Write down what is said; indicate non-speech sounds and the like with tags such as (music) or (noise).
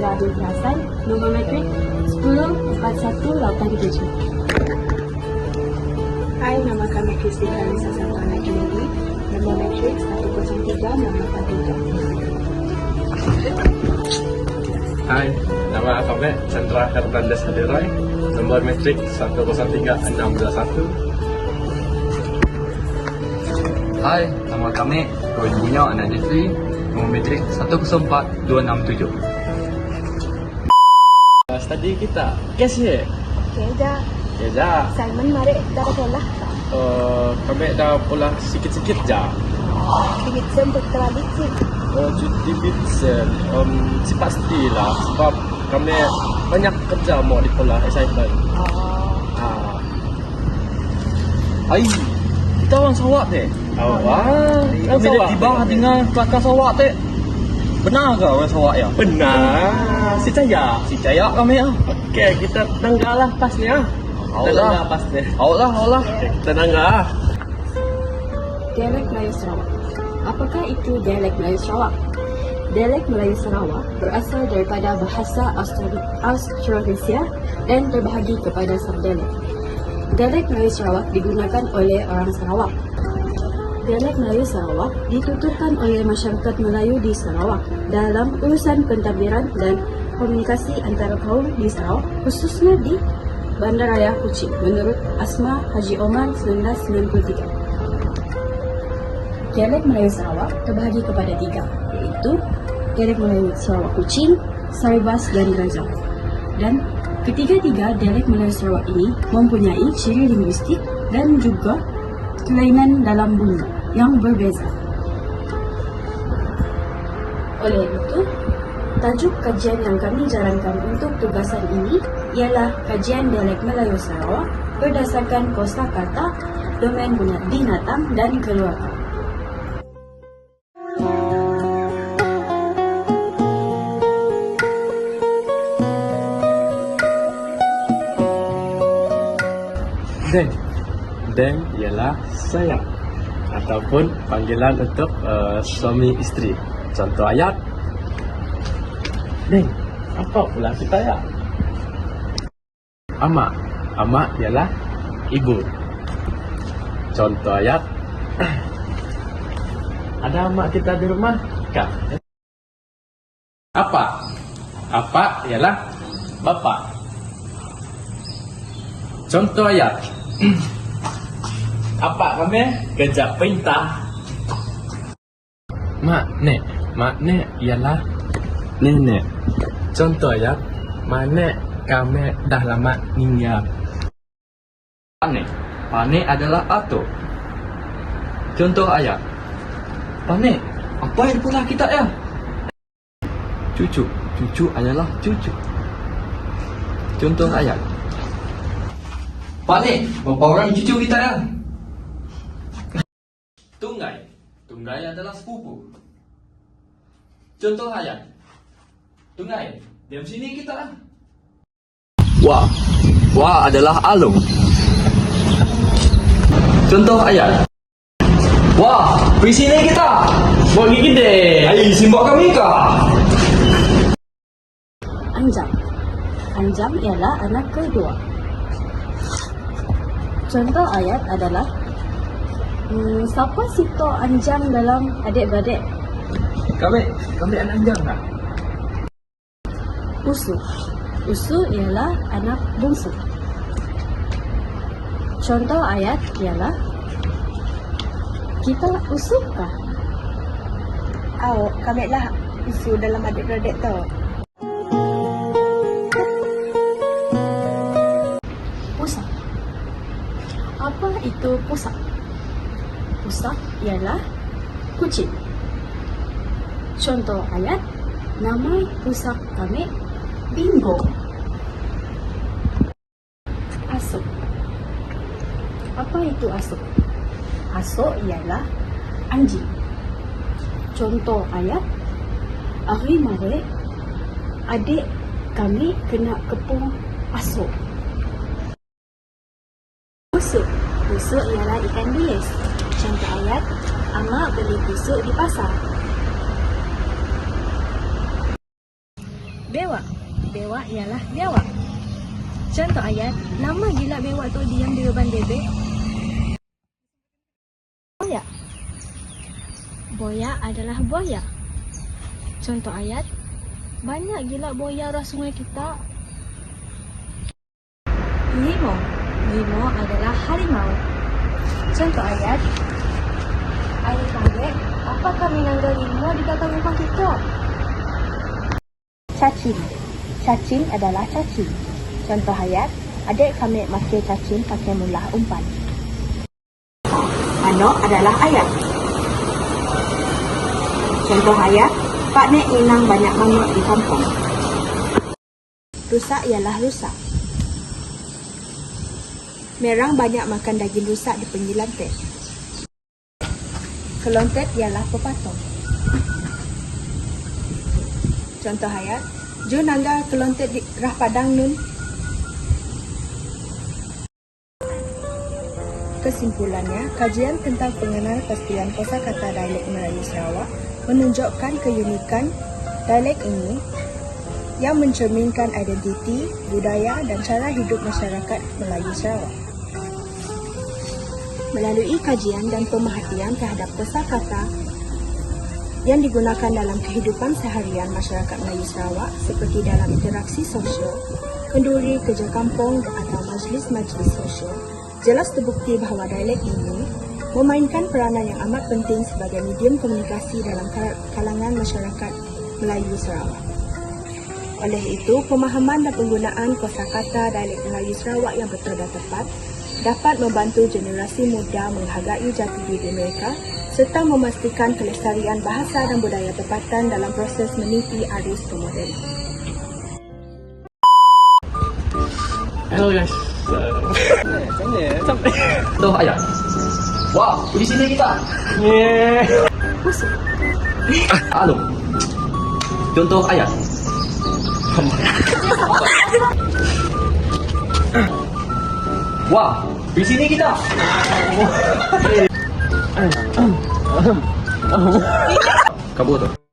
Adil Hasan, nombor matrik 104187. Hai, nama kami Kristi Kalisa Kennedy. Nombor matrik 103683. Hai, nama kami Chandra Hernandez Hadirai, nombor metrik 103621. Hai, nama kami Roy Bunya Anaditri, nombor metrik 104267. Uh, study kita, kes ye? Okey, dah. Ya, ja. Simon, mari dah sekolah. Uh, kami dah pulang sikit-sikit ja. Bingit sem berteralik sih. Uh, cuti bitsen, um, si pastilah sebab kami banyak kerja mau di pulang assignment. Oh. Ah, Hai, kita orang Sarawak teh. awak. Orang Kami dah Sarawak. tiba tinggal kelakar Sarawak teh. Benar ke orang Sarawak ya? Benar, si Cahaya. Si Cahaya kami ah. Okey, kita tanggalah pasnya. Awak Kita lah. tanggal pasnya. Awak lah, awak lah. Okey, kita tanggal. Dialek Melayu Sarawak. Apakah itu dialek Melayu Sarawak? Dialek Melayu Sarawak berasal daripada bahasa Austro- Austronesia dan terbahagi kepada subdialek. Dialek Melayu Sarawak digunakan oleh orang Sarawak. Dialek Melayu Sarawak dituturkan oleh masyarakat Melayu di Sarawak dalam urusan pentadbiran dan komunikasi antara kaum di Sarawak, khususnya di Bandaraya Kuching menurut Asma Haji Omar 1993. Dialek Melayu Sarawak terbahagi kepada tiga, iaitu dialek Melayu Sarawak Kuching, Saribas dan Rajau. Dan ketiga-tiga dialek Melayu Sarawak ini mempunyai ciri linguistik dan juga kelainan dalam bunyi yang berbeza. Oleh tajuk kajian yang kami jalankan untuk tugasan ini ialah kajian dialek Melayu Sarawak berdasarkan kosakata, domain binatang dan keluarga. Deng. Deng ialah saya ataupun panggilan untuk uh, suami isteri. Contoh ayat. Deng, apa pula kita ya? Ama. Ama ialah ibu. Contoh ayat. (clears throat) Ada ama kita di rumah? Kak. Apa? Apa ialah bapak. Contoh ayat. (clears throat) Apa kami kerja perintah? Mak, nek. Mak, nek ialah nenek. Contoh ayat. Mana kami dah lama tinggal. Pane. Pane adalah ato. Contoh ayat. Pane, apa yang pula kita ya? Cucu. Cucu adalah cucu. Contoh ayat. Pane, berapa orang cucu kita ya? Tunggai. Tunggai adalah sepupu. Contoh ayat. Tunggai, diam sini kita lah. Wah, wah adalah alung. Contoh ayat. Wah, pergi sini kita. Buat gigi deh. Ayo simbok kami kah? Anjam. Anjam ialah anak kedua. Contoh ayat adalah hmm, Siapa sito anjam dalam adik-beradik? Kami, kami anak jam tak? Usu. Usu ialah anak bungsu. Contoh ayat ialah Kita usukah? Aw, kami lah isu dalam adik-beradik tu. Pusat. Apa itu pusat? Pusat ialah kucing. Contoh ayat, nama pusat kami Bingo. Asuk. Apa itu asuk? Asuk ialah anjing. Contoh ayat, Ahli mare, adik kami kena kepung asuk. Busuk. Busuk ialah ikan bilis. Contoh ayat, Ama beli busuk di pasar. Bewa. Bewa ialah biawak. Contoh ayat, lama gila bewa tu diam di beban bebek. Boya. Boya adalah buaya. Contoh ayat, banyak gila buaya arah sungai kita. Limo. Limo adalah harimau. Contoh ayat, Ayah kaget, apa kami nanggal limo di belakang rumah kita? Cacing. Cacing adalah cacing. Contoh ayat, adik kami makan cacing pakai mulah umpan. Ano adalah ayat. Contoh ayat, Pak Nek inang banyak mangut di kampung. Rusak ialah rusak. Merang banyak makan daging rusak di pinggir lantai. Kelontet ialah pepatong. Contoh ayat, Jo nangga kelontet di rah padang nun. Kesimpulannya, kajian tentang pengenal pastian kosakata dialek Melayu Sarawak menunjukkan keunikan dialek ini yang mencerminkan identiti, budaya dan cara hidup masyarakat Melayu Sarawak. Melalui kajian dan pemerhatian terhadap kosakata yang digunakan dalam kehidupan seharian masyarakat Melayu Sarawak seperti dalam interaksi sosial, kenduri kerja kampung atau majlis-majlis sosial, jelas terbukti bahawa dialek ini memainkan peranan yang amat penting sebagai medium komunikasi dalam kal- kalangan masyarakat Melayu Sarawak. Oleh itu, pemahaman dan penggunaan kosakata dialek Melayu Sarawak yang betul dan tepat dapat membantu generasi muda menghargai jati diri mereka serta memastikan kelestarian bahasa dan budaya tempatan dalam proses meniti arus kemodenan. Hello guys. Contoh ayat. Wah, di sini kita. Anu. Contoh ayat. Wah, di sini kita. Kabuto.